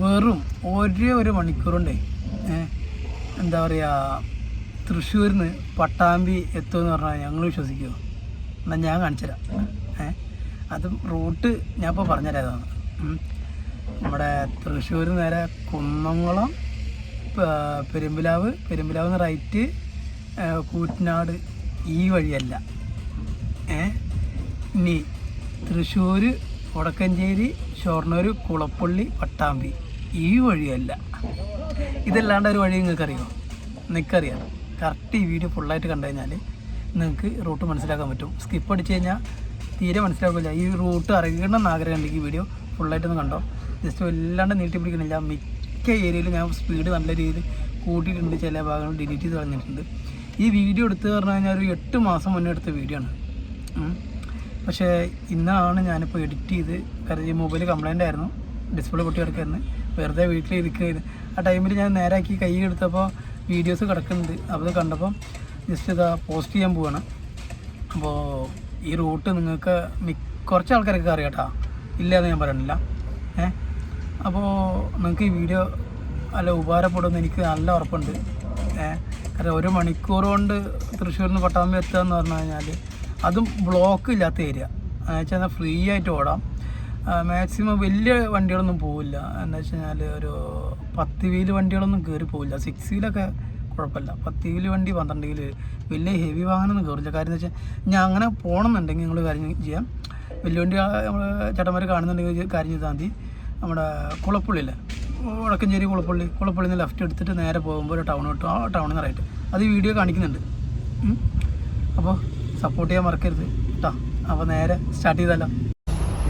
വെറും ഒരേ ഒരു മണിക്കൂറുണ്ടേ. എന്താ പറയുക തൃശ്ശൂരിൽ പട്ടാമ്പി എത്തുമെന്ന് പറഞ്ഞാൽ ഞങ്ങൾ വിശ്വസിക്കുമോ എന്നാൽ ഞാൻ കാണിച്ചുതരാം. ഏഹ് അതും റൂട്ട് ഞാൻ ഇപ്പോൾ പറഞ്ഞുതരാതാണ് നമ്മുടെ തൃശ്ശൂർ നേരെ കുന്നംകുളം പെരുമ്പിലാവ് പെരുമ്പിലാവ് നിന്ന് റൈറ്റ് കൂറ്റനാട് ഈ വഴിയല്ല. ഏ ഇനി തൃശ്ശൂർ വടക്കഞ്ചേരി ഷൊർണൂർ കുളപ്പള്ളി പട്ടാമ്പി. ഈ വഴിയല്ല. ഇതല്ലാണ്ട് ഒരു വഴി നിങ്ങൾക്ക് അറിയോ നിങ്ങൾക്കറിയാം. കറക്റ്റ് ഈ വീഡിയോ ഫുള്ളായിട്ട് കണ്ടു കഴിഞ്ഞാൽ നിങ്ങൾക്ക് റൂട്ട് മനസ്സിലാക്കാൻ പറ്റും. സ്കിപ്പ് അടിച്ച് കഴിഞ്ഞാൽ തീരെ മനസ്സിലാക്കില്ല ഈ റൂട്ട് അറിയണം ആഗ്രഹം ഉണ്ടെങ്കിൽ ഈ വീഡിയോ ഫുള്ളായിട്ടൊന്ന് കണ്ടോ? ജസ്റ്റ് വല്ലാണ്ട് നീട്ടി പിടിക്കണില്ല. മിക്ക ഏരിയയിലും ഞാൻ സ്പീഡ് നല്ല രീതിയിൽ കൂട്ടിയിട്ടുണ്ട്. ചില ഭാഗങ്ങൾ ഡിലീറ്റ് ചെയ്ത് കളഞ്ഞിട്ടുണ്ട്. ഈ വീഡിയോ എടുത്ത് പറഞ്ഞു കഴിഞ്ഞാൽ ഒരു എട്ട് മാസം മുന്നേ എടുത്ത വീഡിയോ ആണ്. പക്ഷേ ഇന്നാണ് ഞാനിപ്പോൾ എഡിറ്റ് ചെയ്ത് കാരണം ഈ മൊബൈൽ കംപ്ലൈന്റ് ആയിരുന്നു. ഡിസ്പ്ലേ പൊട്ടി കിടക്കായിരുന്നു. വെറുതെ ഇരിക്കുന്നത് ആ ടൈമിൽ ഞാൻ നേരാക്കി കൈ എടുത്തപ്പോൾ വീഡിയോസ് കിടക്കുന്നുണ്ട്. അപ്പോൾ അത് കണ്ടപ്പോൾ ജസ്റ്റ് ഇതാ പോസ്റ്റ് ചെയ്യാൻ പോവാണ്. അപ്പോൾ ഈ റൂട്ട് നിങ്ങൾക്ക് മി കുറച്ച് ആൾക്കാരൊക്കെ അറിയാം കേട്ടോ ഇല്ല എന്ന് ഞാൻ പറയണില്ല. ഏ? അപ്പോൾ നിങ്ങൾക്ക് ഈ വീഡിയോ നല്ല ഉപകാരപ്പെടുമെന്ന് എനിക്ക് നല്ല ഉറപ്പുണ്ട്. ഏ? കാരണം ഒരു മണിക്കൂർ കൊണ്ട് തൃശ്ശൂരിൽ നിന്ന് പട്ടാമ്പി എത്തുക എന്ന് പറഞ്ഞു കഴിഞ്ഞാൽ അതും ബ്ലോക്ക് ഇല്ലാത്ത ഏരിയ എന്നുവെച്ചാൽ ഫ്രീ ആയിട്ട് ഓടാം. മാക്സിമം വലിയ വണ്ടികളൊന്നും പോവില്ല. എന്താ വെച്ച് കഴിഞ്ഞാൽ ഒരു പത്ത് വീൽ വണ്ടികളൊന്നും കയറി പോവില്ല. സിക്സ് വീലൊക്കെ കുഴപ്പമില്ല. പത്ത് വീൽ വണ്ടി പന്ത്രണ്ട് വീൽ വലിയ ഹെവി വാഹനമൊന്നും കയറില്ല കാര്യം എന്ന് വെച്ചാൽ ഞാൻ അങ്ങനെ പോകണമെന്നുണ്ടെങ്കിൽ നിങ്ങൾ കാര്യം ചെയ്യാം. വലിയ വണ്ടി നമ്മൾ ചേട്ടന്മാർ കാണുന്നുണ്ടെങ്കിൽ കാര്യം ചെയ്താൽ മതി. നമ്മുടെ കുളപ്പള്ളിയില്ലേ? വടക്കഞ്ചേരി കുളപ്പള്ളി. കുളപ്പള്ളിയിൽ നിന്ന് ലെഫ്റ്റ് എടുത്തിട്ട് നേരെ പോകുമ്പോൾ ഒരു ടൗൺ കിട്ടും. ആ ടൗണിൽ നിന്ന് റൈറ്റ് അത് വീഡിയോ കാണിക്കുന്നുണ്ട്. അപ്പോൾ സപ്പോർട്ട് ചെയ്യാൻ മറക്കരുത്. കേട്ടോ അപ്പോൾ നേരെ സ്റ്റാർട്ട് ചെയ്തല്ലോ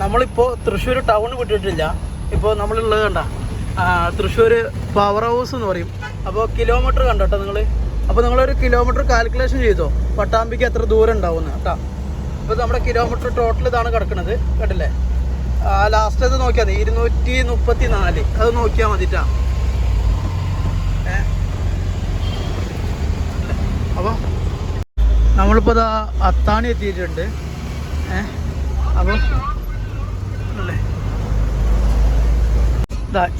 നമ്മളിപ്പോൾ തൃശ്ശൂർ ടൗൺ വിട്ടിട്ടില്ല. ഇപ്പോൾ നമ്മളുള്ളത് കണ്ട. തൃശ്ശൂർ പവർ ഹൗസ് എന്ന് പറയും. അപ്പോൾ കിലോമീറ്റർ കണ്ടോ കേട്ടോ നിങ്ങൾ അപ്പോൾ നിങ്ങളൊരു കിലോമീറ്റർ കാൽക്കുലേഷൻ ചെയ്തോ? പട്ടാമ്പിക്ക് എത്ര ദൂരം ഉണ്ടാവുമെന്ന് കേട്ടോ? ഇപ്പോൾ നമ്മുടെ കിലോമീറ്റർ ടോട്ടൽ ഇതാണ് കിടക്കുന്നത് കേട്ടില്ലേ? ലാസ്റ്റ് അത് നോക്കിയാൽ മതി. ഇരുന്നൂറ്റി മുപ്പത്തി നാല് അത് നോക്കിയാൽ മതിട്ടാ. അപ്പോൾ നമ്മളിപ്പോൾ ഇതാ അത്താണി എത്തിയിട്ടുണ്ട്. ഏ? അപ്പോൾ അല്ലേ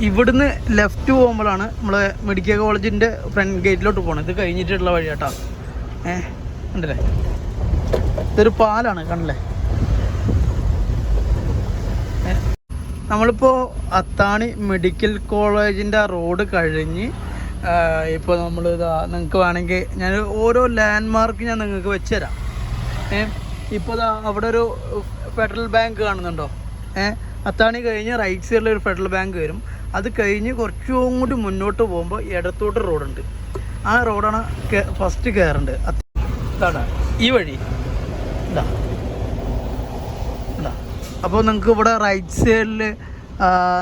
ഇവിടുന്ന് ലെഫ്റ്റ് പോകുമ്പോഴാണ് നമ്മളെ മെഡിക്കൽ കോളേജിന്റെ ഫ്രണ്ട് ഗേറ്റിലോട്ട് പോകണം ഇത് കഴിഞ്ഞിട്ടുള്ള വഴി കേട്ടോ ഏ ഉണ്ടല്ലേ ഇതൊരു പാലാണ് കണ്ടല്ലേ? നമ്മളിപ്പോ അത്താണി മെഡിക്കൽ കോളേജിന്റെ റോഡ് കഴിഞ്ഞ് ഇപ്പൊ നമ്മൾ ഇതാ നിങ്ങൾക്ക് വേണമെങ്കിൽ ഞാൻ ഓരോ ലാൻഡ് മാർക്ക് ഞാൻ നിങ്ങൾക്ക് വെച്ചുതരാം. ഏ ഇപ്പോൾ ദാ അവിടെ ഒരു ഫെഡറൽ ബാങ്ക് കാണുന്നുണ്ടോ? അത്താണി കഴിഞ്ഞ് റൈറ്റ് സൈഡിൽ ഒരു ഫെഡറൽ ബാങ്ക് വരും. അത് കഴിഞ്ഞ് കുറച്ചും കൂടി മുന്നോട്ട് പോകുമ്പോൾ ഇടത്തോട്ട് റോഡുണ്ട് ആ റോഡാണ് ഫസ്റ്റ് കയറേണ്ടത് അതാണ് ഈ വഴി. അപ്പോൾ നിങ്ങൾക്ക് ഇവിടെ റൈറ്റ് സൈഡിൽ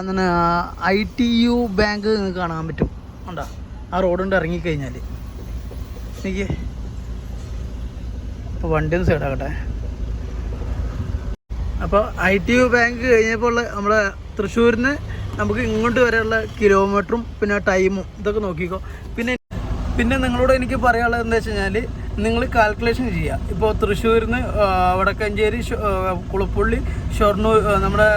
എന്താണ് ഐ ടി യു ബാങ്ക് നിങ്ങൾക്ക് കാണാൻ പറ്റും. ഉണ്ടോ ആ റോഡുണ്ട് ഇറങ്ങിക്കഴിഞ്ഞാൽ എനിക്ക് അപ്പോൾ വണ്ടി സൈഡാകട്ടെ അപ്പോൾ ഐ ടി യു ബാങ്ക് കഴിഞ്ഞപ്പോൾ നമ്മളെ തൃശ്ശൂരിന് നമുക്ക് ഇങ്ങോട്ട് വരെയുള്ള കിലോമീറ്ററും പിന്നെ ടൈമും ഇതൊക്കെ നോക്കിക്കോ. പിന്നെ പിന്നെ നിങ്ങളോട് എനിക്ക് പറയാനുള്ളത് എന്താ വെച്ച് കഴിഞ്ഞാൽ നിങ്ങൾ കാൽക്കുലേഷൻ ചെയ്യുക ഇപ്പോൾ തൃശ്ശൂരിൽ നിന്ന് വടക്കഞ്ചേരി കുളപ്പുള്ളി ഷൊർണൂർ നമ്മുടെ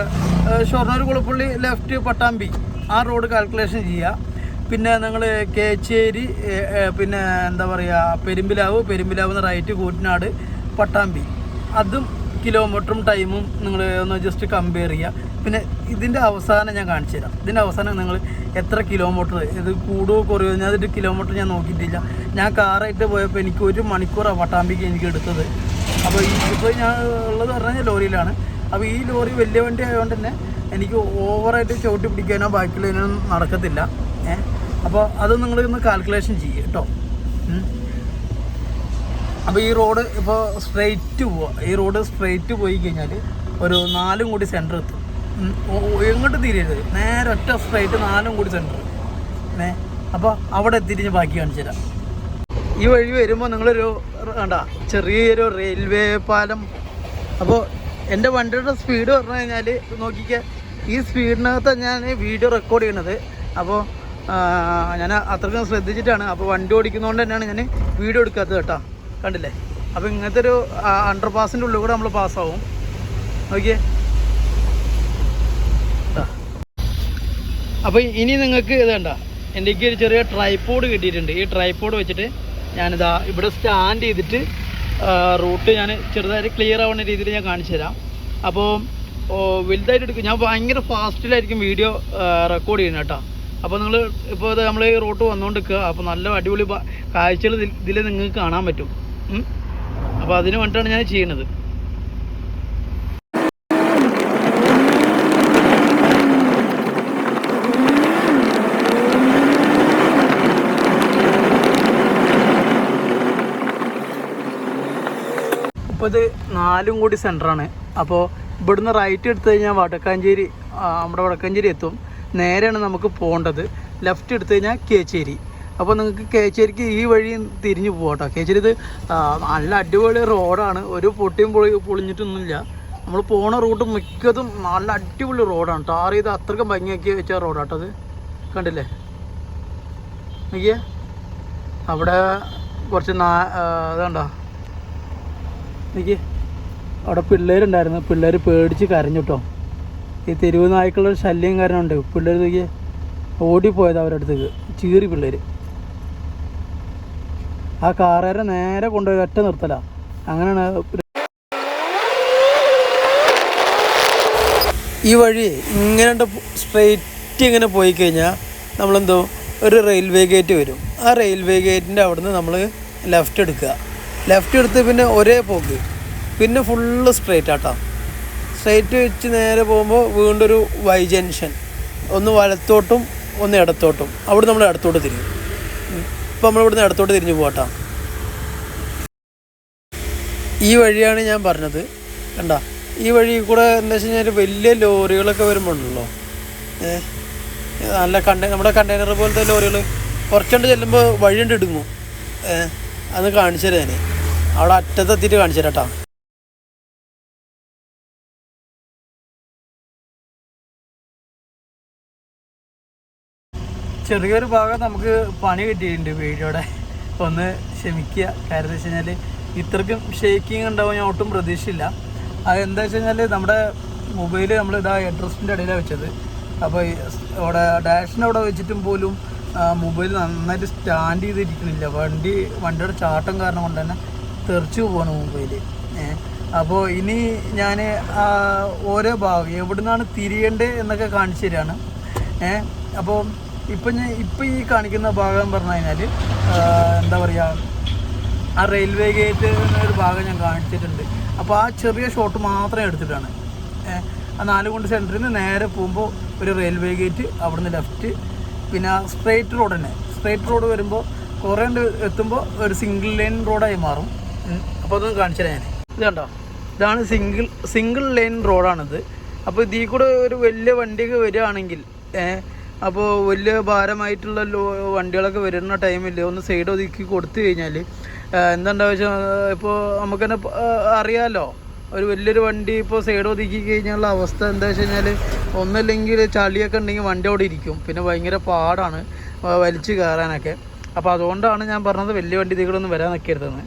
ഷൊർണൂർ കുളപ്പുള്ളി ലെഫ്റ്റ് പട്ടാമ്പി ആ റോഡ് കാൽക്കുലേഷൻ ചെയ്യുക പിന്നെ നിങ്ങൾ കേച്ചേരി പിന്നെ എന്താ പറയുക പെരുമ്പിലാവ് പെരുമ്പിലാവ് റൈറ്റ് കൂറ്റനാട് പട്ടാമ്പി. അതും കിലോമീറ്ററും ടൈമും നിങ്ങൾ ഒന്ന് ജസ്റ്റ് കമ്പയർ ചെയ്യുക പിന്നെ ഇതിന്റെ അവസാനം ഞാൻ കാണിച്ചു തരാം. ഇതിന്റെ അവസാനം നിങ്ങൾ എത്ര കിലോമീറ്റർ ഇത് കൂടുകയോ കുറയോ ഞാൻ അതിന്റെ കിലോമീറ്റർ ഞാൻ നോക്കിയിട്ടില്ല. ഞാൻ കാറായിട്ട് പോയപ്പോൾ എനിക്ക് ഒരു മണിക്കൂറാണ് പട്ടാമ്പിക്ക് എനിക്ക് എടുത്തത്. അപ്പോൾ ഈ ഇപ്പോൾ ഞാൻ ഉള്ളത് പറഞ്ഞാൽ ലോറിയിലാണ്. അപ്പോൾ ഈ ലോറി വലിയ വണ്ടി ആയതുകൊണ്ട് തന്നെ എനിക്ക് ഓവറായിട്ട് ചവിട്ടി പിടിക്കാനോ ബാക്കിലതിനോ നടക്കത്തില്ല. ഏഹ് അപ്പോൾ അത് നിങ്ങൾ ഒന്ന് കാൽക്കുലേഷൻ ചെയ്യുക കേട്ടോ. അപ്പോൾ ഈ റോഡ് ഇപ്പോൾ സ്ട്രെയിറ്റ് പോവുക ഈ റോഡ് സ്ട്രെയിറ്റ് പോയി കഴിഞ്ഞാൽ ഒരു നാലും കൂടി സെന്റർ എത്തും. എങ്ങോട്ട് തിരിയരുത്? നേരെ ഒറ്റ സ്ട്രെയിറ്റ് നാലും കൂടി സെന്റർ ഏ അപ്പോൾ അവിടെ എത്തിയിട്ട് ഞാൻ ബാക്കി കാണിച്ചു തരാം. ഈ വഴി വരുമ്പോൾ നിങ്ങളൊരു വേണ്ട ചെറിയൊരു റെയിൽവേ പാലം. അപ്പോൾ എന്റെ വണ്ടിയുടെ സ്പീഡ് പറഞ്ഞു കഴിഞ്ഞാൽ നോക്കിക്കുക ഈ സ്പീഡിനകത്ത് ഞാൻ വീഡിയോ റെക്കോർഡ് ചെയ്യണത് അപ്പോൾ ഞാൻ അത്രയ്ക്കും ശ്രദ്ധിച്ചിട്ടാണ്. അപ്പോൾ വണ്ടി ഓടിക്കുന്നതുകൊണ്ട് തന്നെയാണ് ഞാൻ വീഡിയോ എടുക്കാത്തത് കേട്ടോ. കണ്ടില്ലേ? അപ്പോൾ ഇങ്ങനത്തെ ഒരു അണ്ടർ പാസിന്റെ ഉള്ളിൽ കൂടെ നമ്മൾ പാസ്സാവും നോക്കിയേ. അപ്പോൾ ഇനി നിങ്ങൾക്ക് ഇതണ്ട എന്റെ ഒരു ചെറിയ ട്രൈപ്പോഡ് കിട്ടിയിട്ടുണ്ട്. ഈ ട്രൈപ്പോഡ് വെച്ചിട്ട് ഞാനിതാ ഇവിടെ സ്റ്റാൻഡ് ചെയ്തിട്ട് റൂട്ട് ഞാൻ ചെറുതായിട്ട് ക്ലിയർ ആവുന്ന രീതിയിൽ ഞാൻ കാണിച്ചു തരാം. അപ്പോൾ വലുതായിട്ട് എടുക്കും ഞാൻ ഭയങ്കര ഫാസ്റ്റിലായിരിക്കും വീഡിയോ റെക്കോർഡ് ചെയ്യുന്നത് കേട്ടോ. അപ്പോൾ നിങ്ങൾ ഇപ്പോൾ ഇത് നമ്മൾ ഈ റൂട്ട് വന്നുകൊണ്ട് നിൽക്കുക അപ്പോൾ നല്ല അടിപൊളി കാഴ്ചകൾ ഇതിൽ നിങ്ങൾക്ക് കാണാൻ പറ്റും. അപ്പോൾ അതിന് വേണ്ടിയിട്ടാണ് ഞാൻ ചെയ്യുന്നത് ഇപ്പോൾ ഇത് നാലും കൂടി സെന്ററാണ് അപ്പോൾ ഇവിടുന്ന് റൈറ്റ് എടുത്തു കഴിഞ്ഞാൽ വടക്കാഞ്ചേരി നമ്മുടെ വടക്കാഞ്ചേരി എത്തും. നേരെയാണ് നമുക്ക് പോകേണ്ടത്. ലെഫ്റ്റ് എടുത്തു കഴിഞ്ഞാൽ കേച്ചേരി. അപ്പോൾ നിങ്ങൾക്ക് കേച്ചേരിക്ക് ഈ വഴി തിരിഞ്ഞു പോകട്ടോ. കേച്ചേരി ഇത് നല്ല അടിപൊളി റോഡാണ്. ഒരു പൊട്ടിയും പൊളി പൊളിഞ്ഞിട്ടൊന്നുമില്ല. നമ്മൾ പോണ റൂട്ട് മിക്കതും നല്ല അടിപൊളി റോഡാണ് ടാർ ചെയ്ത് അത്രയ്ക്കും ഭംഗിയാക്കി വെച്ച റോഡാട്ടോ അത്. കണ്ടില്ലേ? നോക്കിയേ. അവിടെ കുറച്ച് നാ ഇതുണ്ടോ? എനിക്ക് അവിടെ പിള്ളേരുണ്ടായിരുന്നു. പിള്ളേർ പേടിച്ച് കരഞ്ഞു കേട്ടോ ഈ തെരുവ് നായ്ക്കളുടെ ശല്യം കാരണമുണ്ട് പിള്ളേർ നോക്കിയേ. ഓടിപ്പോയത് അവരുടെ അടുത്തേക്ക് ചീറി പിള്ളേർ ആ കാറുകാരെ നേരെ കൊണ്ടുപോയി ഒറ്റ നിർത്തല. അങ്ങനെയാണ് ഈ വഴി ഇങ്ങനെ സ്ട്രെയിറ്റ് ഇങ്ങനെ പോയി കഴിഞ്ഞാൽ നമ്മളെന്തോ ഒരു റെയിൽവേ ഗേറ്റ് വരും. ആ റെയിൽവേ ഗേറ്റിന്റെ അവിടുന്ന് നമ്മൾ ലെഫ്റ്റ് എടുക്കുക. ലെഫ്റ്റ് എടുത്ത് പിന്നെ ഒരേ പോക്ക്. പിന്നെ ഫുള്ള് സ്ട്രെയിറ്റ് ആട്ടോ. സ്ട്രെയിറ്റ് വെച്ച് നേരെ പോകുമ്പോൾ വീണ്ടൊരു വൈ ജംഗ്ഷൻ ഒന്ന് വലത്തോട്ടും ഒന്ന് ഇടത്തോട്ടും. അവിടെ നമ്മൾ ഇടത്തോട്ട് തിരിയും. ഇപ്പം നമ്മളിവിടുന്ന് ഇടത്തോട്ട് തിരിഞ്ഞു പോകട്ടോ ഈ വഴിയാണ് ഞാൻ പറഞ്ഞത്. കണ്ട? ഈ വഴി കൂടെ എന്താ വെച്ച് കഴിഞ്ഞാൽ വലിയ ലോറികളൊക്കെ വരുമ്പോഴുണ്ടല്ലോ ഏ? നല്ല കണ്ട നമ്മുടെ കണ്ടെയ്നർ പോലത്തെ ലോറികൾ കുറച്ചുകൊണ്ട് ചെല്ലുമ്പോൾ വഴിയുണ്ട് ഇടുങ്ങും. ഏ? അത് കാണിച്ചു തരാം അവിടെ അറ്റത്തെത്തിയിട്ട് കാണിച്ചു തരാം കേട്ടോ ചെറിയൊരു ഭാഗം നമുക്ക് പണി കിട്ടിയിട്ടുണ്ട് വീഡിയോടെ ഒന്ന് ക്ഷമിക്കുക. കാര്യം വെച്ച് കഴിഞ്ഞാൽ ഇത്രയ്ക്കും ഷേക്കിങ് ഉണ്ടാവും ഞാൻ ഒട്ടും പ്രതീക്ഷയില്ല. അത് എന്താ വെച്ച് കഴിഞ്ഞാൽ നമ്മുടെ മൊബൈൽ നമ്മൾ ഇതാ അഡ്രസ്സിന്റെ ഇടയിലാണ് വെച്ചത്. അപ്പോൾ അവിടെ ഡാഷിന്റെ അവിടെ വെച്ചിട്ടും പോലും മൊബൈൽ നന്നായിട്ട് സ്റ്റാൻഡ് ചെയ്തിരിക്കുന്നില്ല വണ്ടി വണ്ടിയുടെ ചാട്ടം കാരണം കൊണ്ട് തന്നെ തെറിച്ചു പോവാണ് മൊബൈൽ അപ്പോൾ ഇനി ഞാൻ ഓരോ ഭാഗം എവിടെ നിന്നാണ് തിരിയേണ്ടത് എന്നൊക്കെ കാണിച്ചു തരാണ്. അപ്പോൾ ഇപ്പം ഞാൻ ഇപ്പം ഈ കാണിക്കുന്ന ഭാഗം പറഞ്ഞു കഴിഞ്ഞാൽ എന്താ പറയുക ആ റെയിൽവേ ഗേറ്റ് ഒരു ഭാഗം ഞാൻ കാണിച്ചിട്ടുണ്ട്. അപ്പോൾ ആ ചെറിയ ഷോട്ട് മാത്രമേ എടുത്തിട്ടാണ്. ആ നാലുകൊണ്ട് സെന്ററിൽ നിന്ന് നേരെ പോകുമ്പോൾ ഒരു റെയിൽവേ ഗേറ്റ് അവിടുന്ന് ലെഫ്റ്റ് പിന്നെ സ്ട്രേറ്റ് റോഡ് തന്നെ. സ്ട്രേറ്റ് റോഡ് വരുമ്പോൾ കുറേ എത്തുമ്പോൾ ഒരു സിംഗിൾ ലൈൻ റോഡായി മാറും. അപ്പോൾ അതൊന്ന് കാണിച്ചു ഞാൻ ഇത് കണ്ടോ? ഇതാണ് സിംഗിൾ സിംഗിൾ ലൈൻ റോഡാണിത് അപ്പോൾ ഇതിൽ കൂടെ ഒരു വലിയ വണ്ടിയൊക്കെ വരികയാണെങ്കിൽ അപ്പോൾ വലിയ ഭാരമായിട്ടുള്ള ലോ വണ്ടികളൊക്കെ വരുന്ന ടൈമിൽ ഒന്ന് സൈഡ് ഒതുക്കി കൊടുത്തു കഴിഞ്ഞാൽ എന്താണ്ടാ വെച്ചാൽ ഇപ്പോൾ നമുക്ക് തന്നെ അറിയാമല്ലോ ഒരു വലിയൊരു വണ്ടി ഇപ്പോൾ സൈഡ് ഒതുക്കി കഴിഞ്ഞാലുള്ള അവസ്ഥ എന്താ വെച്ച് കഴിഞ്ഞാൽ ഒന്നല്ലെങ്കിൽ ചളിയൊക്കെ ഉണ്ടെങ്കിൽ വണ്ടി അവിടെ ഇരിക്കും. പിന്നെ ഭയങ്കര പാടാണ് വലിച്ചു കയറാനൊക്കെ അപ്പോൾ അതുകൊണ്ടാണ് ഞാൻ പറഞ്ഞത് വലിയ വണ്ടി ഇതിൽ കൂടെ ഒന്നും വരാൻ നിൽക്കരുതെന്ന്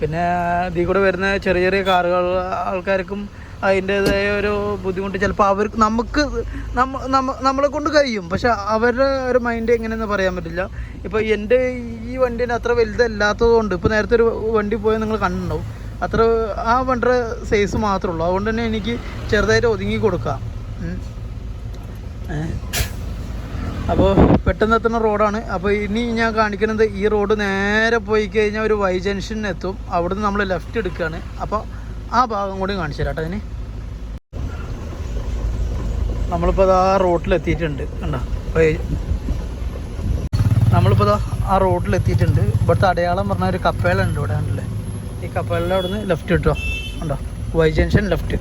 പിന്നെ ഇതിൽ കൂടെ വരുന്ന ചെറിയ ചെറിയ കാറുകൾ ആൾക്കാർക്കും അതിന്റേതായ ഒരു ബുദ്ധിമുട്ട് ചിലപ്പോൾ അവർക്ക് നമുക്ക് നമ്മ നമ്മ- നമ്മളെ കൊണ്ട് കഴിയും. പക്ഷെ അവരുടെ ഒരു മൈൻഡ് എങ്ങനെയെന്ന് പറയാൻ പറ്റില്ല. ഇപ്പോൾ എന്റെ ഈ വണ്ടീന്റെ അത്ര വലുതല്ലാത്തത് കൊണ്ട് ഇപ്പോൾ നേരത്തെ ഒരു വണ്ടി പോയാൽ നിങ്ങൾ കണ്ടിട്ടുണ്ടാവും. അത്ര ആ വണ്ടിയുടെ സൈസ് മാത്രമേ ഉള്ളൂ. അതുകൊണ്ട് തന്നെ എനിക്ക് ചെറുതായിട്ട് ഒതുങ്ങി കൊടുക്കാം. അപ്പോൾ പെട്ടെന്ന് എത്തുന്ന റോഡാണ്. അപ്പോൾ ഇനി ഞാൻ കാണിക്കുന്നത് ഈ റോഡ് നേരെ പോയി കഴിഞ്ഞാൽ ഒരു വൈ ജംഗ്ഷനിൽ എത്തും. അവിടുന്ന് നമ്മൾ ലെഫ്റ്റ് എടുക്കുകയാണ്. അപ്പോൾ ആ ഭാഗം കൂടി കാണിച്ചു തരാം കേട്ടോ അതിന് നമ്മളിപ്പോൾ അത് ആ റോട്ടിലെത്തിയിട്ടുണ്ട് കണ്ടോ? നമ്മളിപ്പോൾ അത് ആ റോഡിലെത്തിയിട്ടുണ്ട് ഇവിടുത്തെ അടയാളം പറഞ്ഞ ഒരു കപ്പേലുണ്ട് ഇവിടെ ഉണ്ടല്ലേ ഈ കപ്പേലിന്റെ അവിടെ നിന്ന് ലെഫ്റ്റ് കിട്ടുമോ ഉണ്ടോ വൈ ജംഗ്ഷൻ ലെഫ്റ്റ്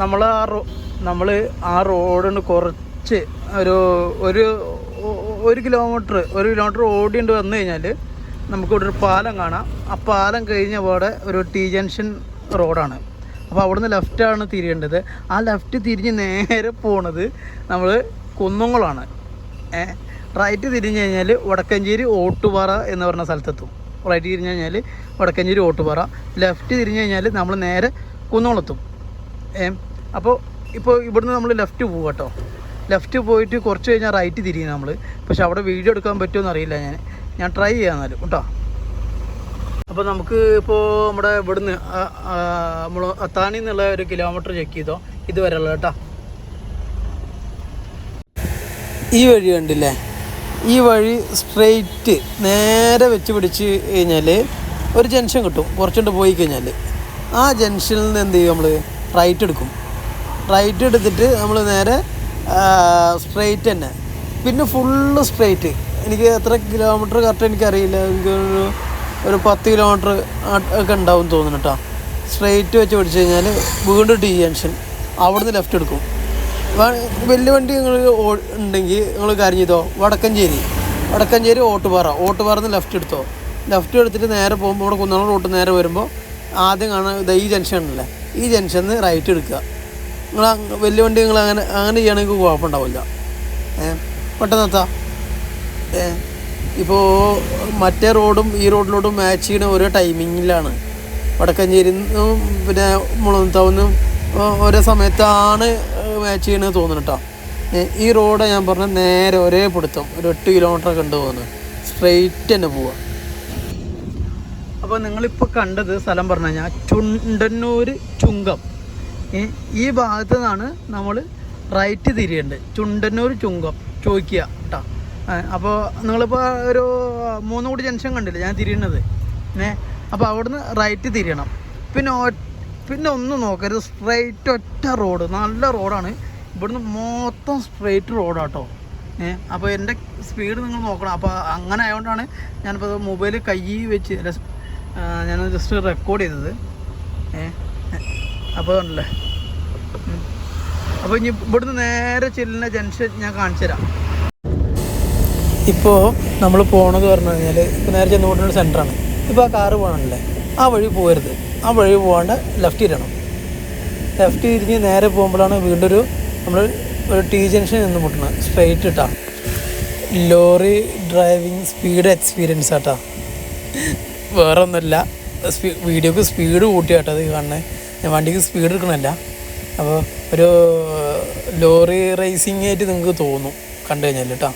നമ്മൾ ആ റോ നമ്മൾ ആ റോഡിന് കുറച്ച് ഒരു ഒരു ഒരു കിലോമീറ്റർ ഒരു കിലോമീറ്റർ ഓടിയിട്ട് വന്നു കഴിഞ്ഞാൽ നമുക്കിവിടെ ഒരു പാലം കാണാം. ആ പാലം കഴിഞ്ഞ പാടെ ഒരു ടി ജംഗ്ഷൻ റോഡാണ്. അപ്പോൾ അവിടുന്ന് ലെഫ്റ്റാണ് തിരിയേണ്ടത്. ആ ലെഫ്റ്റ് തിരിഞ്ഞ് നേരെ പോണത് നമ്മൾ കുന്നുങ്ങളാണ് റൈറ്റ് തിരിഞ്ഞ് കഴിഞ്ഞാൽ വടക്കഞ്ചേരി ഓട്ടുപാറ എന്ന് പറഞ്ഞ സ്ഥലത്തെത്തും. റൈറ്റ് തിരിഞ്ഞ് കഴിഞ്ഞാൽ വടക്കഞ്ചേരി ഓട്ടുപാറ. ലെഫ്റ്റ് തിരിഞ്ഞ് കഴിഞ്ഞാൽ നമ്മൾ നേരെ കുന്നുകളെത്തും. ഏ അപ്പോൾ ഇപ്പോൾ ഇവിടുന്ന് നമ്മൾ ലെഫ്റ്റ് പോകും കേട്ടോ ലെഫ്റ്റ് പോയിട്ട് കുറച്ച് കഴിഞ്ഞാൽ റൈറ്റ് തിരിയും നമ്മൾ പക്ഷെ അവിടെ വീഡിയോ എടുക്കാൻ പറ്റുമോ എന്നറിയില്ല ഞാൻ ഞാൻ ട്രൈ ചെയ്യാമെന്നാലും കേട്ടോ അപ്പോൾ നമുക്ക് ഇപ്പോൾ നമ്മുടെ ഇവിടുന്ന് നമ്മൾ അത്താണി എന്നുള്ള ഒരു കിലോമീറ്റർ ചെക്ക് ചെയ്തോ? ഇതുവരെയുള്ള കേട്ടോ. ഈ വഴി കണ്ടില്ലേ? ഈ വഴി സ്ട്രെയിറ്റ് നേരെ വെച്ച് പിടിച്ച് കഴിഞ്ഞാൽ ഒരു ജംഗ്ഷൻ കിട്ടും. കുറച്ചുകൊണ്ട് പോയി കഴിഞ്ഞാൽ ആ ജംഗ്ഷനിൽ നിന്ന് എന്ത് ചെയ്യും നമ്മൾ റൈറ്റ് എടുക്കും. റൈറ്റ് എടുത്തിട്ട് നമ്മൾ നേരെ സ്ട്രെയിറ്റ് തന്നെ. പിന്നെ ഫുള്ള് സ്ട്രെയിറ്റ് എനിക്ക് എത്ര കിലോമീറ്റർ കറക്റ്റ് എനിക്കറിയില്ല. എനിക്ക് ഒരു പത്ത് കിലോമീറ്റർ ഒക്കെ ഉണ്ടാവും തോന്നുന്നു കേട്ടോ. സ്ട്രെയിറ്റ് വെച്ച് പിടിച്ചു കഴിഞ്ഞാൽ വീണ്ടും ഡി ജംഗ്ഷൻ അവിടുന്ന് ലെഫ്റ്റ് എടുക്കും. വലിയ വണ്ടി നിങ്ങൾ ഉണ്ടെങ്കിൽ നിങ്ങൾ കരഞ്ഞിതോ വടക്കഞ്ചേരി. വടക്കഞ്ചേരി ഓട്ടുപാറ. ഓട്ടുപാറന്ന് ലെഫ്റ്റ് എടുത്തോ? ലെഫ്റ്റ് എടുത്തിട്ട് നേരെ പോകുമ്പോൾ ഇവിടെ കുന്നോളം റൂട്ട് നേരെ വരുമ്പോൾ ആദ്യം കാണാൻ ഇതാ ഈ ഉണ്ടല്ലേ ഈ ജംഗ്ഷനിൽ റൈറ്റ് എടുക്കുക. നിങ്ങൾ വലിയ വണ്ടി നിങ്ങൾ അങ്ങനെ അങ്ങനെ ചെയ്യണമെങ്കിൽ കുഴപ്പമുണ്ടാവില്ല. ഏ? പെട്ടെന്ന് എത്താം. ഏ? ഇപ്പോൾ മറ്റേ റോഡും ഈ റോഡിലോട്ടും മാച്ച് ചെയ്യണ ഓരോ ടൈമിങ്ങിലാണ് വടക്കഞ്ചേരി പിന്നെ മുളന്താവുന്നും ഓരോ സമയത്താണ് മാച്ച് ചെയ്യണത് തോന്നുന്നുട്ടോ ഈ റോഡ് ഞാൻ പറഞ്ഞ നേരെ ഒരേ പിടുത്തം. ഒരു എട്ട് കിലോമീറ്റർ ഉണ്ട് തോന്നുന്നു. സ്ട്രെയിറ്റ് തന്നെ പോവുക അപ്പോൾ നിങ്ങളിപ്പോൾ കണ്ടത് സ്ഥലം പറഞ്ഞു കഴിഞ്ഞാൽ ചുണ്ടന്നൂർ ചുങ്കം. ഈ ഭാഗത്ത് നിന്നാണ് നമ്മൾ റൈറ്റ് തിരിയേണ്ടത്. ചുണ്ടന്നൂർ ചുങ്കം. ചോദിക്കുക. അപ്പോൾ നിങ്ങളിപ്പോൾ ഒരു മൂന്ന് കൂടി ജംഗ്ഷൻ കണ്ടില്ല? ഞാൻ തിരിയണത് ഏ അപ്പോൾ അവിടുന്ന് റൈറ്റ് തിരിയണം. പിന്നെ പിന്നെ ഒന്നും നോക്കരുത് സ്ട്രൈറ്റ് ഒറ്റ റോഡ് നല്ല റോഡാണ് ഇവിടുന്ന് മൊത്തം സ്ട്രൈറ്റ് റോഡാട്ടോ ഏ അപ്പോൾ എന്റെ സ്പീഡ് നിങ്ങൾ നോക്കണം. അപ്പോൾ അങ്ങനെ ആയതുകൊണ്ടാണ് ഞാനിപ്പോൾ മൊബൈൽ കൈ വെച്ച് ഞാൻ ജസ്റ്റ് റെക്കോർഡ് ചെയ്തത്. ഏ അപ്പോൾ ഉണ്ടല്ലേ? അപ്പോൾ ഇനി ഇവിടുന്ന് നേരെ ചെല്ലുന്ന ജംഗ്ഷൻ ഞാൻ കാണിച്ചു തരാം ഇപ്പോൾ നമ്മൾ പോണത് പറഞ്ഞു കഴിഞ്ഞാൽ ഇപ്പോൾ നേരെ ചെന്നുകൊണ്ടുള്ള സെന്ററാണ് ഇപ്പോൾ ആ കാറ് പോകണല്ലേ ആ വഴി പോകരുത്. ആ വഴി പോകാണ്ട് ലെഫ്റ്റ് ഇരണം ലെഫ്റ്റ് തിരിഞ്ഞ് നേരെ പോകുമ്പോഴാണ് വീണ്ടും ഒരു നമ്മൾ ഒരു ടി ജംഗ്ഷൻ നിന്ന് മുട്ടണം സ്ട്രെയിറ്റ് ഇട്ടാ. ലോറി ഡ്രൈവിംഗ് സ്പീഡ് എക്സ്പീരിയൻസ് ആട്ടാ. വേറെ ഒന്നുമില്ല സ്പീ വീഡിയോക്ക് സ്പീഡ് കൂട്ടിയാട്ടോ അത് കാണുന്നത് ഞാൻ വണ്ടിക്ക് സ്പീഡ് എടുക്കണമല്ല അപ്പോൾ ഒരു ലോറി റേസിംഗ് ആയിട്ട് നിങ്ങൾക്ക് തോന്നും കണ്ടു കഴിഞ്ഞാൽ കേട്ടോ.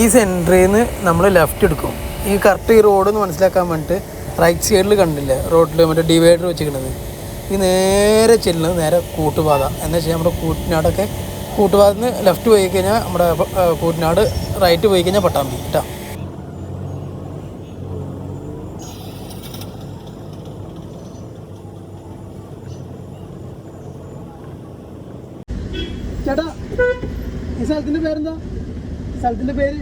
ഈ സെന്ററിൽ നിന്ന് നമ്മൾ ലെഫ്റ്റ് എടുക്കും. ഈ കറക്റ്റ് ഈ റോഡ് എന്ന് മനസ്സിലാക്കാൻ വേണ്ടിയിട്ട് റൈറ്റ് സൈഡിൽ കണ്ടില്ലേ? റോഡിൽ മറ്റേ ഡിവൈഡർ വെച്ചിരിക്കുന്നത് ഈ നേരെ ചെല്ലുന്നത് നേരെ കൂട്ടുപാത. എന്ന് വെച്ചാൽ നമ്മുടെ കൂട്ടിനാടൊക്കെ കൂട്ടുപാതയിൽ നിന്ന് ലെഫ്റ്റ് പോയി കഴിഞ്ഞാൽ നമ്മുടെ കൂട്ടിനാട് റൈറ്റ് പോയി കഴിഞ്ഞാൽ പട്ടാമ്പി. കേട്ടോ ചേട്ടാ ഈ സ്ഥലത്തിന്റെ പേരെന്താ? സ്ഥലത്തിന്റെ പേര്?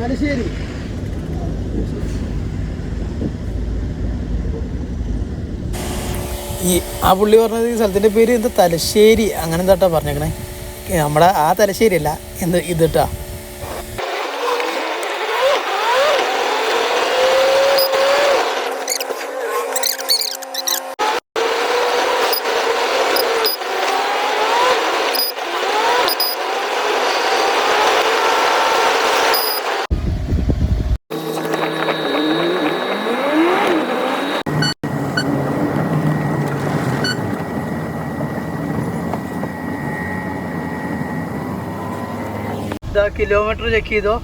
തലശ്ശേരി. ഈ ആ പുള്ളി പറഞ്ഞത് ഈ സ്ഥലത്തിന്റെ പേര് എന്താ? തലശ്ശേരി. അങ്ങനെ എന്താട്ടാ പറഞ്ഞേക്കണേ? നമ്മുടെ ആ തലശ്ശേരി അല്ല എന്ത് ഇത് കിലോമീറ്റർ ചെക്ക് ചെയ്തോ?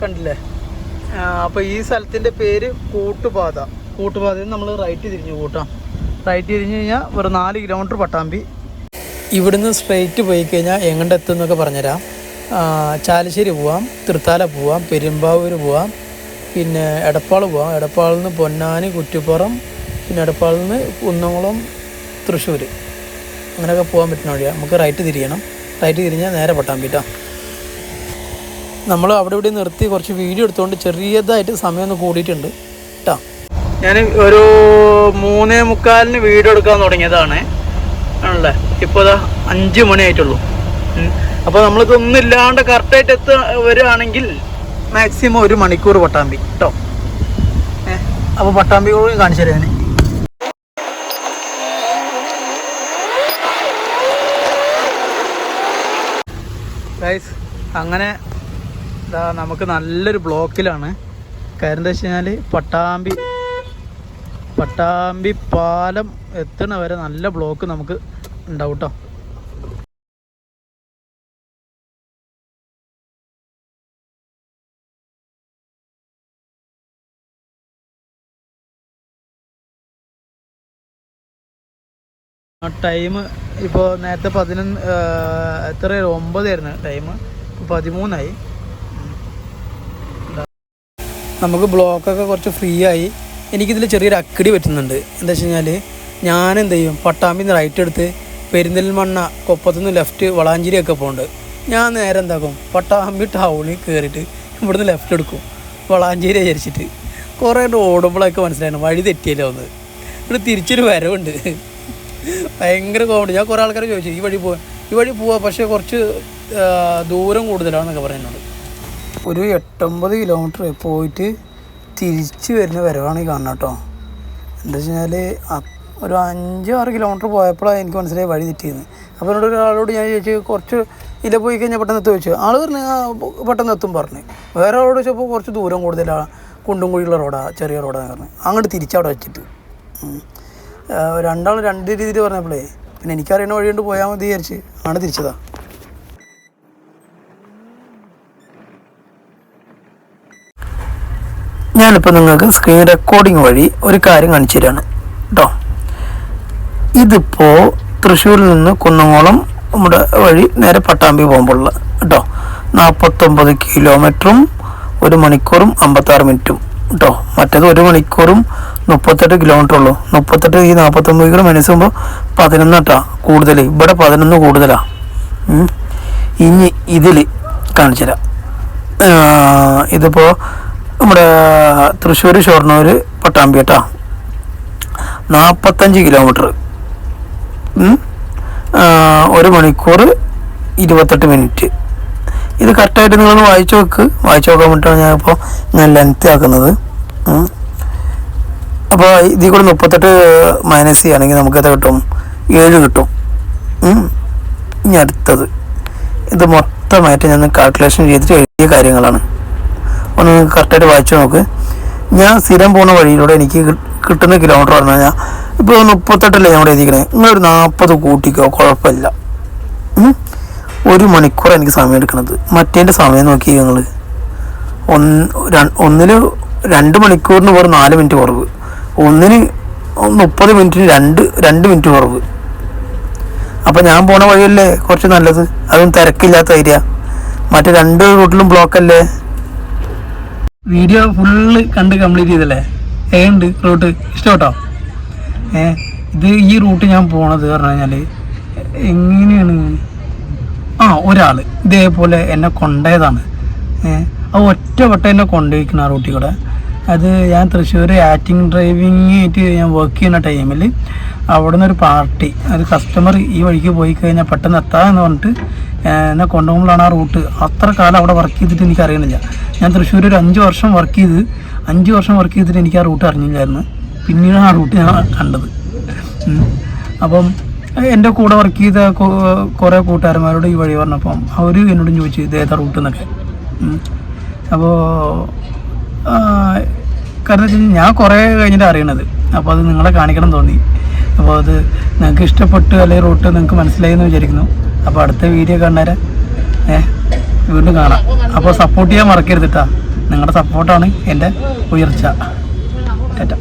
കണ്ടില്ലേ? അപ്പോൾ ഈ സ്ഥലത്തിന്റെ പേര് കൂട്ടുപാത. കൂട്ടുപാതയിൽ നമ്മൾ റൈറ്റ് തിരിഞ്ഞു കൂട്ടാം റൈറ്റ് തിരിഞ്ഞു കഴിഞ്ഞാൽ ഒരു നാല് കിലോമീറ്റർ പട്ടാമ്പി. ഇവിടുന്ന് സ്ട്രെയിറ്റ് പോയി കഴിഞ്ഞാൽ എങ്ങോട്ട് എത്തും എന്നൊക്കെ പറഞ്ഞുതരാം ചാലശ്ശേരി പോവാം തൃത്താല പോവാം പെരുമ്പാവൂർ പോവാം പിന്നെ എടപ്പാൾ പോവാം. എടപ്പാളിൽ നിന്ന് പൊന്നാനി കുറ്റിപ്പുറം പിന്നെ എടപ്പാളിൽ നിന്ന് കുന്നംകുളം തൃശ്ശൂർ അങ്ങനെയൊക്കെ പോകാൻ പറ്റുന്ന വഴിയാണ് നമുക്ക് റൈറ്റ് തിരിയണം. റൈറ്റ് തിരിഞ്ഞാൽ നേരെ പട്ടാമ്പി കേട്ടോ നമ്മൾ അവിടെ ഇവിടെ നിർത്തി കുറച്ച് വീഡിയോ എടുത്തുകൊണ്ട് ചെറിയതായിട്ട് സമയം ഒന്ന് കൂടിയിട്ടുണ്ട്. കേട്ടോ ഞാൻ ഒരു മൂന്നേ മുക്കാലിന് വീഡിയോ എടുക്കാൻ തുടങ്ങിയതാണ്. ആണല്ലേ? ഇപ്പോൾ അതാ അഞ്ച് മണിയായിട്ടുള്ളൂ അപ്പോൾ നമ്മളിതൊന്നും ഇല്ലാണ്ട് കറക്റ്റായിട്ട് എത്ത വരികയാണെങ്കിൽ മാക്സിമം ഒരു മണിക്കൂർ പട്ടാമ്പി. കേട്ടോ അപ്പോൾ പട്ടാമ്പി കൂടി കാണിച്ചു തരാം അങ്ങനെ ഇതാ നമുക്ക് നല്ലൊരു ബ്ലോക്കിലാണ്. കാര്യം എന്താ വെച്ച് കഴിഞ്ഞാൽ പട്ടാമ്പി പട്ടാമ്പി പാലം എത്തണ വരെ നല്ല ബ്ലോക്ക് നമുക്ക് ഉണ്ടാവും കേട്ടോ ടൈം ഇപ്പോൾ നേരത്തെ പതിനൊന്ന് എത്ര ഒമ്പതായിരുന്നു ടൈം ഇപ്പോൾ പതിമൂന്നായി. നമുക്ക് ബ്ലോക്കൊക്കെ കുറച്ച് ഫ്രീ ആയി. എനിക്കിതിൽ ചെറിയൊരു അക്കടി പറ്റുന്നുണ്ട്. എന്താ വെച്ച് കഴിഞ്ഞാൽ ഞാൻ എന്ത് ചെയ്യും? പട്ടാമ്പിൽ നിന്ന് റൈറ്റ് എടുത്ത് പെരിന്തൽമണ്ണ കൊപ്പത്തുനിന്ന് ലെഫ്റ്റ് വളാഞ്ചേരി ഒക്കെ പോകുന്നുണ്ട് ഞാൻ നേരെ എന്താക്കും? പട്ടാമ്പി ടൗണിൽ കയറിയിട്ട് ഇവിടുന്ന് ലെഫ്റ്റ് എടുക്കും. വളാഞ്ചേരി വിചാരിച്ചിട്ട്. കുറേ ഓടുമ്പോഴൊക്കെ മനസ്സിലായിരുന്നു വഴി തെറ്റിയല്ലോ ഒന്ന് ഇവിടെ തിരിച്ചൊരു വരവുണ്ട്. ഭയങ്കര കോമഡി ഞാൻ കുറേ ആൾക്കാർ ചോദിച്ചു ഈ വഴി പോവാ ഈ വഴി പോവാ. പക്ഷേ കുറച്ച് ദൂരം കൂടുതലാണെന്നൊക്കെ പറയുന്നുണ്ട്. ഒരു എട്ടൊമ്പത് കിലോമീറ്റർ പോയിട്ട് തിരിച്ച് വരുന്ന വരവാണ് ഈ കാണുന്നത് കേട്ടോ. എന്താ വെച്ച് കഴിഞ്ഞാൽ ഒരു അഞ്ച് ആറ് കിലോമീറ്റർ പോയപ്പോഴാണ് എനിക്ക് മനസ്സിലായി വഴി തെറ്റിയെന്ന്. അപ്പോൾ എന്നോട് ഒരാളോട് ഞാൻ ചോദിച്ചു കുറച്ച് ഇല്ല പോയി കഴിഞ്ഞാൽ പെട്ടെന്ന് എത്തു? ചോദിച്ചു. ആൾ പറഞ്ഞു "ആ, പെട്ടെന്ന് എത്തും പറഞ്ഞു. വേറെ ആളോട് ചോദിച്ചപ്പോൾ കുറച്ച് ദൂരം കൂടുതലാണ് കുണ്ടും കുഴിയുള്ള റോഡാണ് ചെറിയ റോഡാണ് പറഞ്ഞു. അങ്ങോട്ട് തിരിച്ചവിടെ വെച്ചിട്ട്. രണ്ടാൾ രണ്ട് രീതിയിൽ പറഞ്ഞപ്പോഴേ പിന്നെ എനിക്കറിയുന്ന വഴി കൊണ്ട് പോയാൽ മതി വിചാരിച്ച് ആണ് തിരിച്ചതാ. ഞാനിപ്പോൾ നിങ്ങൾക്ക് സ്ക്രീൻ റെക്കോർഡിംഗ് വഴി ഒരു കാര്യം കാണിച്ചു തരാണ്. കേട്ടോ ഇതിപ്പോൾ തൃശ്ശൂരിൽ നിന്ന് കുന്നംകുളം നമ്മുടെ വഴി നേരെ പട്ടാമ്പി പോകുമ്പോഴുള്ള കേട്ടോ നാൽപ്പത്തൊമ്പത് കിലോമീറ്ററും ഒരു മണിക്കൂറും അമ്പത്താറ് മിനിറ്റും കേട്ടോ മറ്റേത് ഒരു മണിക്കൂറും മുപ്പത്തെട്ട് കിലോമീറ്റർ ഉള്ളൂ. മുപ്പത്തെട്ട് ഈ നാൽപ്പത്തൊമ്പത് കിലോ മൈനസ് പോകുമ്പോൾ പതിനൊന്ന് കേട്ടോ കൂടുതൽ ഇവിടെ പതിനൊന്ന് കൂടുതലാണ് ഇനി ഇതിൽ കാണിച്ചു തരാം. ഇതിപ്പോൾ നമ്മുടെ തൃശ്ശൂർ ഷൊർണൂർ പട്ടാമ്പി നാൽപ്പത്തഞ്ച് കിലോമീറ്റർ. ഒരു മണിക്കൂർ ഇരുപത്തെട്ട് മിനിറ്റ്. ഇത് കറക്റ്റായിട്ട് നിങ്ങളൊന്ന് വായിച്ചു നോക്ക്. വായിച്ചു നോക്കാൻ വേണ്ടിയിട്ടാണ് ഞാനിപ്പോൾ ഞാൻ ലെങ്ത് ആക്കുന്നത്. അപ്പോൾ ഇതിൽ കൂടെ മുപ്പത്തെട്ട് മൈനസ് ചെയ്യുകയാണെങ്കിൽ നമുക്ക് എത്ര കിട്ടും? ഏഴ് കിട്ടും. ഇനി അടുത്തത്. ഇത് മൊത്തമായിട്ട് ഞാൻ കാൽക്കുലേഷൻ ചെയ്തിട്ട് എഴുതിയ കാര്യങ്ങളാണ്. ഒന്ന് കറക്റ്റായിട്ട് വായിച്ചു നോക്ക്. ഞാൻ സ്ഥിരം പോകുന്ന വഴിയിലൂടെ എനിക്ക് കിട്ടുന്ന കിലോമീറ്റർ പറഞ്ഞു കഴിഞ്ഞാൽ ഇപ്പോൾ മുപ്പത്തെട്ടല്ലേ ഞാൻ ഇവിടെ എഴുതിക്കണേ നിങ്ങളൊരു നാൽപ്പത് കൂട്ടിക്കോ കുഴപ്പമില്ല. ഒരു മണിക്കൂർ എനിക്ക് സമയം എടുക്കണത്. മറ്റേന്റെ സമയം നോക്കി നിങ്ങൾ ഒന്ന് ഒന്നിൽ രണ്ട് മണിക്കൂറിന് വെറും നാല് മിനിറ്റ് കുറവ്. ഒന്നിന് മുപ്പത് മിനിറ്റിന് രണ്ട് രണ്ട് മിനിറ്റ് കുറവ്. അപ്പം ഞാൻ പോണ വഴിയല്ലേ കുറച്ച് നല്ലത്? അതും തിരക്കില്ലാത്ത ഏരിയ മറ്റേ രണ്ട് റൂട്ടിലും ബ്ലോക്ക് അല്ലേ? വീഡിയോ ഫുള്ള് കണ്ട് കംപ്ലീറ്റ് ചെയ്തല്ലേ? ഏണ്ട് റൂട്ട് ഇഷ്ടപ്പെട്ടോ? ഏ ഇത് ഈ റൂട്ട് ഞാൻ പോണത് പറഞ്ഞു കഴിഞ്ഞാൽ എങ്ങനെയാണ്? ആ ഒരാൾ ഇതേപോലെ എന്നെ കൊണ്ടേതാണ്. ഏ ആ ഒറ്റ വട്ടം എന്നെ കൊണ്ടുപോയിക്കണം ആ റൂട്ടിൽ കൂടെ. അത് ഞാൻ തൃശ്ശൂർ ആക്ടിങ് ഡ്രൈവിംഗ് ആയിട്ട് ഞാൻ വർക്ക് ചെയ്യുന്ന ടൈമിൽ അവിടെ നിന്നൊരു പാർട്ടി ഒരു കസ്റ്റമർ ഈ വഴിക്ക് പോയി കഴിഞ്ഞാൽ പെട്ടെന്ന് എത്താമെന്ന് പറഞ്ഞിട്ട് എന്നെ കൊണ്ടുപോകുമ്പോഴാണ് ആ റൂട്ട്. അത്ര കാലം അവിടെ വർക്ക് ചെയ്തിട്ട് എനിക്ക് അറിയണില്ല ഞാൻ തൃശ്ശൂർ ഒരു അഞ്ച് വർഷം വർക്ക് ചെയ്ത് അഞ്ച് വർഷം വർക്ക് ചെയ്തിട്ട് എനിക്ക് ആ റൂട്ട് അറിഞ്ഞില്ലായിരുന്നു. പിന്നീട് ആ റൂട്ട് ഞാൻ കണ്ടത്. അപ്പം എന്റെ കൂടെ വർക്ക് ചെയ്ത കുറേ കൂട്ടുകാരന്മാരോട് ഈ വഴി പറഞ്ഞപ്പം അവർ എന്നോടും ചോദിച്ചു ഇത് ഏതാ റൂട്ട് എന്നൊക്കെ? അപ്പോൾ കാരണം വെച്ച് കഴിഞ്ഞാൽ ഞാൻ കുറേ കഴിഞ്ഞിട്ട് അറിയണത്. അപ്പോൾ അത് നിങ്ങളെ കാണിക്കണം തോന്നി. അപ്പോൾ അത് നിങ്ങൾക്ക് ഇഷ്ടപ്പെട്ടു അല്ലെങ്കിൽ റൂട്ട് നിങ്ങൾക്ക് മനസ്സിലായി എന്ന് വിചാരിക്കുന്നു. അപ്പോൾ അടുത്ത വീഡിയോ കാണുന്നവരെ ഏ വീണ്ടും കാണാം. അപ്പോൾ സപ്പോർട്ട് ചെയ്യാൻ മറക്കരുത് കേട്ടോ നിങ്ങളുടെ സപ്പോർട്ടാണ് എന്റെ ഉയർച്ച. ടാറ്റ.